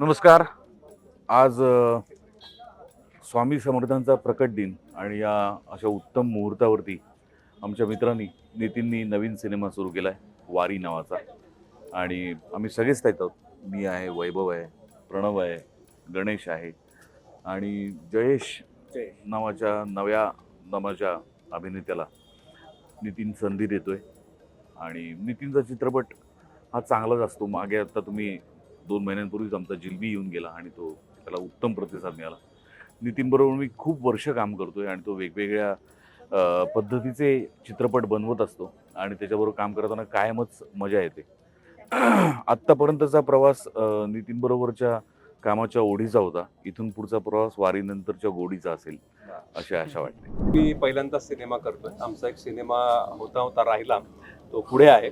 नमस्कार. आज स्वामी समर्थांचा प्रकट दिन आणि या अशा उत्तम मुहूर्तावरती आमच्या मित्रांनी नितीननी नवीन सिनेमा सुरू केला आहे वारी नावाचा. आणि आम्ही सगळेच त्यात आहोत. मी आहे वैभव आहे प्रणव आहे गणेश आहे आणि जयेश नावाच्या नव्या नावाच्या अभिनेत्याला नितीन संधी देतोय. आणि नितीनचा चित्रपट हा चांगलाच असतो. मागे आता तुम्ही दोन महिन्यांपूर्वीच आमचा जिलबी येऊन गेला आणि तो त्याला उत्तम प्रतिसाद मिळाला. नितीनबरोबर मी खूप वर्ष काम करतोय आणि तो वेगवेगळ्या पद्धतीचे चित्रपट बनवत असतो आणि त्याच्याबरोबर काम करताना कायमच मजा येते. आत्तापर्यंतचा प्रवास नितीनबरोबरच्या कामाच्या ओढीचा होता. इथून पुढचा प्रवास वारीनंतरच्या गोडीचा असेल अशी आशा वाटते. मी पहिल्यांदाच सिनेमा करतोय. आमचा एक सिनेमा होता होता राहिला. तो पुढे आहे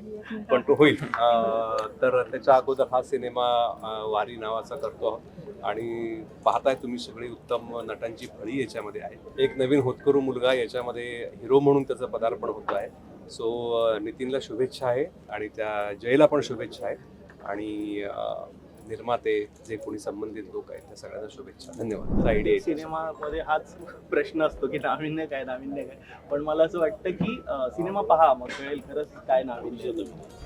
पण तो होईल. तर त्याच्या अगोदर हा सिनेमा वारी नावाचा करतो आणि पाहताय तुम्ही सगळी उत्तम नटांची फळी याच्यामध्ये आहे. एक नवीन होतकरू मुलगा याच्यामध्ये हिरो म्हणून त्याचं पदार्पण होत आहे. सो नितीनला शुभेच्छा आहे आणि त्या जयला पण शुभेच्छा आहे. आणि निर्माते जे कोणी संबंधित लोक आहेत त्या सगळ्यांना शुभेच्छा. धन्यवाद. आयडिया सिनेमामध्ये हाच प्रश्न असतो की नाविन्य काय नाविन्य काय. पण मला असं वाटतं की सिनेमा पहा मग कळेल खरंच काय नाविन्य तुम्ही